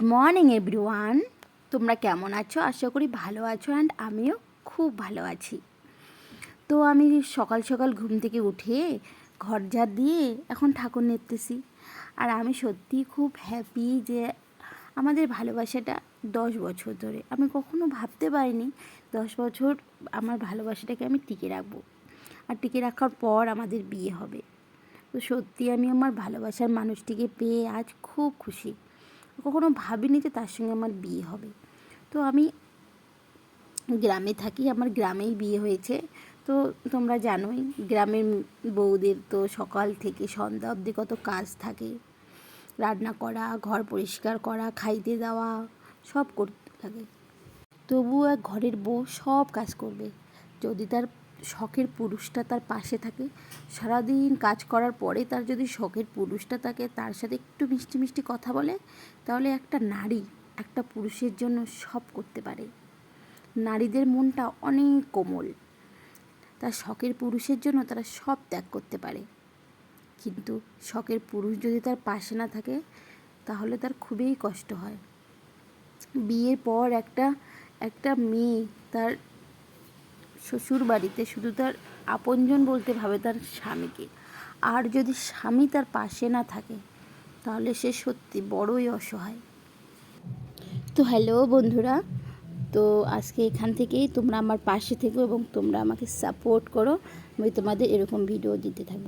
Morning everyone তোমরা কেমন আছো? আশা করি ভালো আছো অ্যান্ড আমিও খুব ভালো আছি। তো আমি সকাল সকাল ঘুম থেকে উঠে ঘর ঝাড় দিয়ে এখন ঠাকুর নেপতেছি আর আমি সত্যি খুব হ্যাপি যে আমাদের ভালোবাসাটা দশ বছর ধরে। আমি কখনো ভাবতে পারিনি দশ বছর আমার ভালোবাসাটাকে আমি টিকে রাখব। আর টিকে রাখার পর আমাদের বিয়ে হবে। তো সত্যি আমি আমার ভালোবাসার মানুষটিকে পেয়ে আজ খুব খুশি। কখনো ভাবিনি যে তার সঙ্গে আমার বিয়ে হবে। তো আমি গ্রামে থাকি, আমার গ্রামেই বিয়ে হয়েছে। তো তোমরা জানোই, গ্রামের বউদের তো সকাল থেকে সন্ধ্যা অবধি কত কাজ থাকে। রান্না করা, ঘর পরিষ্কার করা, খাইতে দেওয়া, সব করতে লাগে। তবুও এক ঘরের বউ সব কাজ করবে। যদি তার শখের পুরুষটা তার পাশে থাকে। সারাদিন কাজ করার পরে তার যদি শখের পুরুষটা থাকে, তার সাথে একটু মিষ্টি মিষ্টি কথা বলে, তাহলে একটা নারী একটা পুরুষের জন্য সব করতে পারে। নারীদের মনটা অনেক কোমল। তার শখের পুরুষের জন্য তারা সব ত্যাগ করতে পারে। কিন্তু শখের পুরুষ যদি তার পাশে না থাকে, তাহলে তার খুবই কষ্ট হয়। বিয়ের পর একটা একটা মেয়ে তার শ্বশুর বাড়িতে শুধু তার আপনজন বলতে ভাবে তার স্বামীকে। আর যদি স্বামী তার পাশে না থাকে, তাহলে সে সত্যি বড়ই অসহায়। তো হ্যালো বন্ধুরা, তো আজকে এখান থেকেই তোমরা আমার পাশে থেকো এবং তোমরা আমাকে সাপোর্ট করো। আমি তোমাদের এরকম ভিডিও দিতে থাকব।